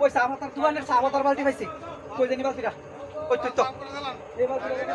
ওই সামাতার দোকানের সামাতার বালতি পাইছি কই জানি বালতিটা কই তুই তো এই বালতিটা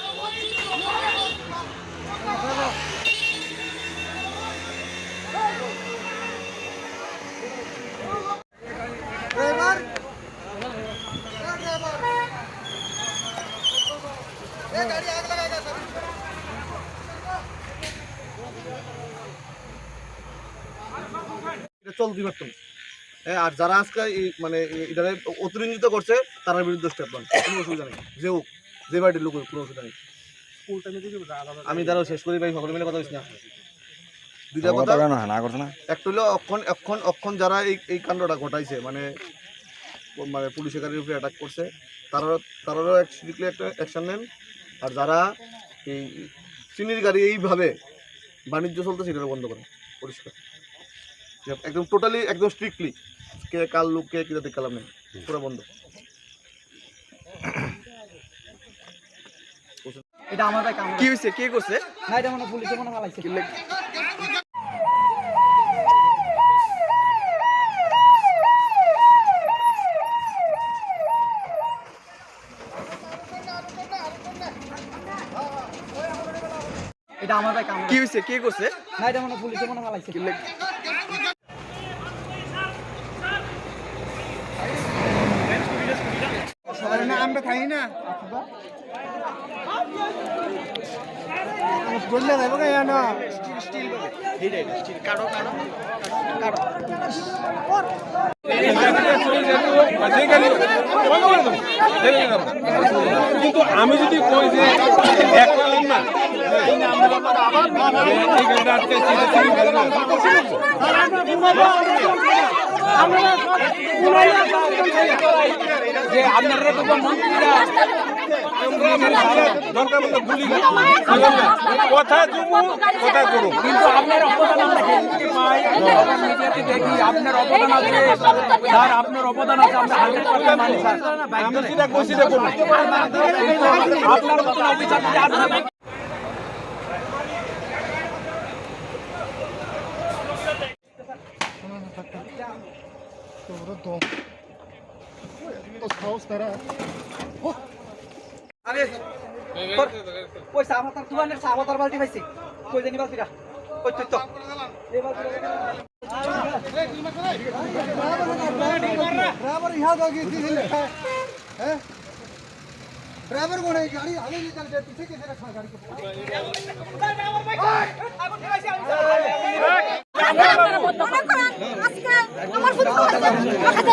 না। হ্যাঁ আর যারা আজকে এই মানে এটা অতিরঞ্জিত করছে তার বিরুদ্ধে স্টেপ নেন। কোনো অসুবিধা নেই। যে হোক যে বাড়ির লোক কোনো অসুবিধা নেই। আমি দ্বারাও শেষ করি ভাই সকলে মিলে কথা বলছি না? দুইটা কথা? না করছে না? একটা হলো অক্ষণ অক্ষণ অক্ষণ যারা এই এই কাণ্ডটা ঘটাইছে মানে মানে পুলিশের গাড়ির উপরে অ্যাটাক করছে তারা তারারও স্ট্রিক্টলি একটা অ্যাকশন নেন। আর যারা এই চিনির গাড়ি এইভাবে বাণিজ্য চলতে সেটা বন্ধ করে পরিষ্কার। একদম টোটালি একদম স্ট্রিক্টলি কে কাল লোক কে কিরা দেখালাম নেই। পুরো বন্ধ। এটা আমার ভাই কাম কি হয়েছে কে করছে? না এটা মনে পুলিশে মনে ফালাইছে এটা আমার ভাই কাম কি হয়েছে কে করছে? না এটা মনে পুলিশে মনে ফালাইছে না আমরা খাই না। বললে দেবো কে না কিন্তু আমি যদি কই যে না। যে আপনারা তো মন্ত্রীরা দরকার মতো গুলি কথা জুমু কথা করুন কিন্তু আপনার অবদান আমরা ফেসবুকে পাই আমরা মিডিয়াতে দেখি আপনার অবদান আছে। স্যার আপনার অবদান আছে আমরা হান্ড্রেড পার্সেন্ট মানি স্যার। আমি যেটা কইছি সেটা করুন আপনার মতন অফিসার যদি আর থাকে, আরে তোর ওই সামাতার দোকানের সামাতার বালতি পাইছি কই জানি বালতিটা কই তুই তো এই বালতিটা ड्राइवर यहाँ का की थी हैं ड्राइवर कौन है गाड़ी आगे निकल गया पीछे कैसे रखा गाड़ी को আজকে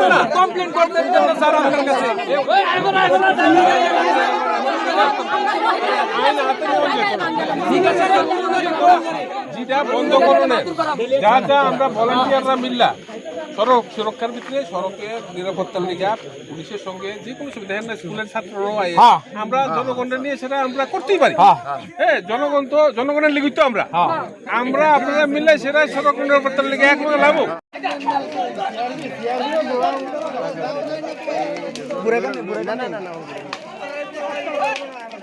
আমরা কমপ্লেন করতে স্যার আপনার কাছে। যেটা বন্ধ করণের যা যা আমরা ভলান্টিয়াররা মিললা সড়ক সুরক্ষার ভিত্তিতে সড়কে নিরাপত্তার নিগা পুলিশের সঙ্গে যে কোনো সুবিধা না স্কুলের ছাত্ররাও আয়। হ্যাঁ। আমরা জনগণের নিয়ে সেটা আমরা করতেই পারি। হ্যাঁ।, হ্যাঁ জনগণ তো জনগণের লিখিত আমরা। হ্যাঁ। আমরা আপনারা মিললে সেটা সড়ক নিরাপত্তার লিগে একমাত্র লাভ ঘুরে না না না